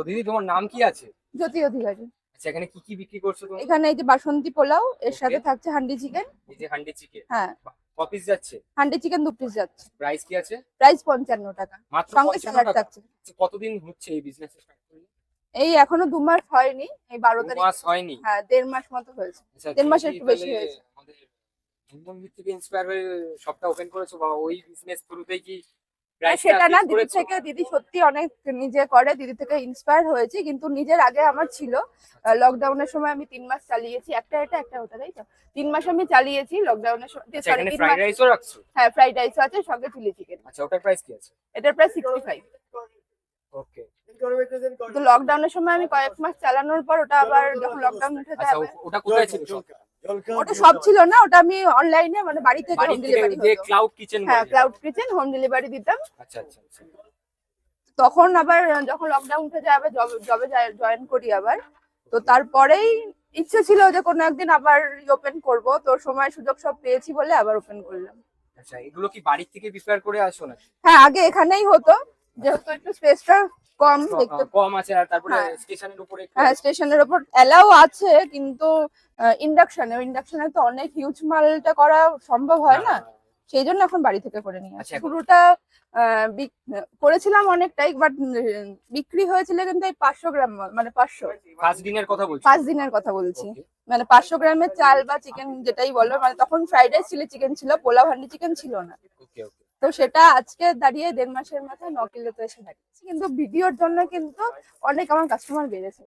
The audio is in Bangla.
তো দিদি তোমার নাম কি আছে? জ্যোতি অধিকারী। আচ্ছা এখানে কি কি বিক্রি করছ তুমি? এখানে এই যে বাসন্তী পোলাও এর সাথে থাকছে হান্ডি চিকেন। এই যে হান্ডি চিকেন। হ্যাঁ। কপিস যাচ্ছে? হান্ডি চিকেন দু পিস যাচ্ছে। প্রাইস কি আছে? প্রাইস পঞ্চান্ন টাকা। মাত্র সঙ্গে 55 স্যালাড টাকা। থাকছে। আচ্ছা, কতদিন হচ্ছে এই বিজনেস স্টার্ট করলে? এই এখনও দু মাস হয়নি এই বারো দু তারিখ। মাস হয়নি? হ্যাঁ দেড় মাস মতো হয়েছে। আচ্ছা দেড় মাসের একটু বেশি হয়েছে। আমাদের থেকে ইন্সপায়ার হয়ে শপটা ওপেন করেছ বা ওই বিজনেস থ্রুতেই কি সেটা না দিদি থেকে দিদি সত্যি অনেক নিজে করে দিদি থেকে ইন্সপায়ার হয়েছে কিন্তু নিজের আগে আমার ছিল। লকডাউনের সময় আমি তিন মাস চালিয়েছি একটা এটা একটা ওটা তাই তো? তিন মাস আমি চালিয়েছি লকডাউনের সময় আচ্ছা, সরি তিন মাস হ্যাঁ ফ্রাইড রাইস আছে সঙ্গে চিলি চিকেন আচ্ছা ওটার প্রাইস কি আছে? এটার প্রায় সিক্সটি ফাইভ ওকে তো লকডাউনের সময় আমি কয়েক মাস চালানোর পর ওটা আবার যখন লকডাউন উঠে আচ্ছা ও- ওটা কোথায় ছিল? ওটা সব ছিল না ওটা আমি অনলাইনে মানে বাড়ি থেকে হোম ডেলিভারি যে ক্লাউড কিচেন হ্যাঁ ক্লাউড কিচেন হোম ডেলিভারি দিতাম। আচ্ছা আচ্ছা আচ্ছা। তখন আবার যখন লকডাউন উঠে যাবে জবে জয়েন করি আবার। তো তারপরেই ইচ্ছে ছিল যে কোনো একদিন আবার ওপেন করব। তো সময় সুযোগ সব পেয়েছি বলে আবার ওপেন করলাম। আচ্ছা এগুলো কি বাড়ি থেকে প্রিপেয়ার করে আসো না হ্যাঁ আগে এখানেই হতো। যেহেতু একটু স্পেসটা কম দেখতে কম আছে আর তারপরে হ্যাঁ। স্টেশনের উপরে হ্যাঁ স্টেশনের ওপর এলাও আছে কিন্তু ইন্ডাকশনে ইন্ডাকশনে তো অনেক হিউজ মালটা করা সম্ভব হয় না। হ্যাঁ। সেই জন্য এখন বাড়ি থেকে করে নিয়ে আসি। আচ্ছা, আহ, বিক- করেছিলাম অনেকটাই বাট বিক্রি হয়েছিল কিন্তু এই পাঁচশো গ্রাম মানে পাঁচশো। ফার্স্ট দিনের কথা বলছি। পাঁচ দিনের কথা বলছি। মানে পাঁচশো গ্রামের চাল বা চিকেন যেটাই বলো মানে তখন ফ্রাইড রাইস চিলি চিকেন ছিল পোলাও হান্ডি চিকেন ছিল না। তো সেটা আজকে দাঁড়িয়ে দেড় মাসের মাথায় ন কিলোতে এসে দাঁড়িয়েছে। কিন্তু ভিডিওর জন্য কিন্তু অনেক আমার কাস্টমার বেড়েছে।